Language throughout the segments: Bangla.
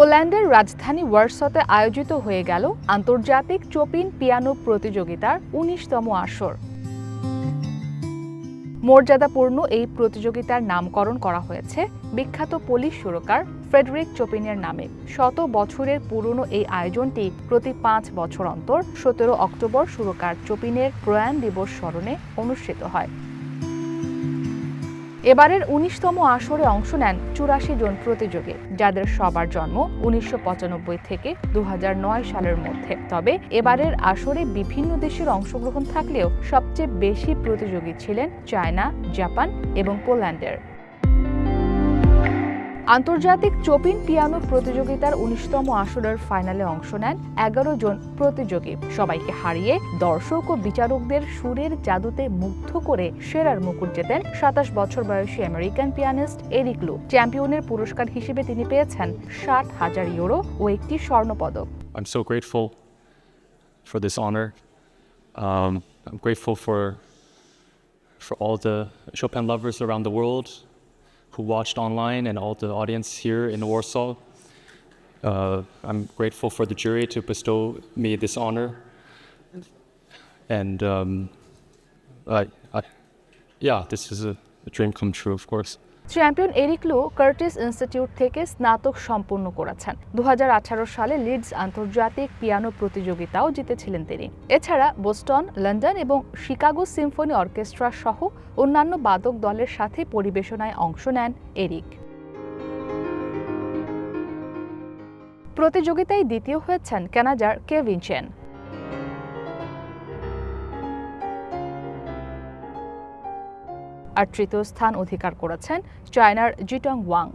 পোল্যান্ডের রাজধানী ওয়ার্সতে আয়োজিত হয়ে গেল আন্তর্জাতিক চোপিন পিয়ানো প্রতিযোগিতার উনিশতম আসর। মর্যাদাপূর্ণ এই প্রতিযোগিতার নামকরণ করা হয়েছে বিখ্যাত পোলিশ সুরকার ফ্রেডরিক চোপিনের নামে। শত বছরের পুরনো এই আয়োজনটি প্রতি পাঁচ বছর অন্তর সতেরো অক্টোবর সুরকার চোপিনের প্রয়াণ দিবস স্মরণে অনুষ্ঠিত হয়। এবারের উনিশতম আসরে অংশ নেন চুরাশি জন প্রতিযোগী, যাদের সবার জন্ম উনিশশো পঁচানব্বই থেকে দু হাজার নয় সালের মধ্যে। তবে এবারের আসরে বিভিন্ন দেশের অংশগ্রহণ থাকলেও সবচেয়ে বেশি প্রতিযোগী ছিলেন চায়না, জাপান এবং পোল্যান্ডের। আন্তর্জাতিক চোপিন পিয়ানো প্রতিযোগিতার উনিশতম আসরের ফাইনালে অংশ নেন এগারো জন প্রতিযোগী। সবাইকে হারিয়ে দর্শক ও বিচারকদের সুরের জাদুতে মুগ্ধ করে সেরার মুকুট জেতেন সাতাশ বছর বয়সী আমেরিকান পিয়ানিস্ট এরিক লু। চ্যাম্পিয়নের পুরস্কার হিসেবে তিনি পেয়েছেন ষাট হাজার ইউরো ও একটি স্বর্ণপদক. Um, for all the Chopin lovers around the world who watched online and all the audience here in Warsaw. Uh, I'm grateful for the jury to bestow me this honor. And um, I, I, yeah, this is a, a dream come true, of course. Champion Eric Lu Curtis Institute থেকে স্নাতক সম্পন্ন করেছেন। দু হাজার আঠারো সালে লিডস আন্তর্জাতিক পিয়ানো প্রতিযোগিতাও জিতেছিলেন তিনি। এছাড়া বোস্টন, লন্ডন এবং শিকাগো সিম্ফনি অর্কেস্ট্রা সহ অন্যান্য বাদক দলের সাথে পরিবেশনায় অংশ নেন এরিক। প্রতিযোগিতায় দ্বিতীয় হয়েছেন কানাডার কেভিন চেন। আর তৃতীয় স্থান অধিকার করেছেন চায়নার Zitong Wang.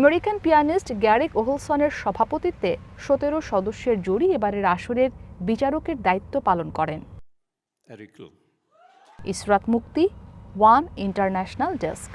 American pianist Garrick ওহলসনের সভাপতিত্বে সতেরো সদস্যের জুরি এবারের আসরের বিচারকের দায়িত্ব পালন করেন। ইসরাত মুক্তি ওয়ান ইন্টারন্যাশনাল ডেস্ক।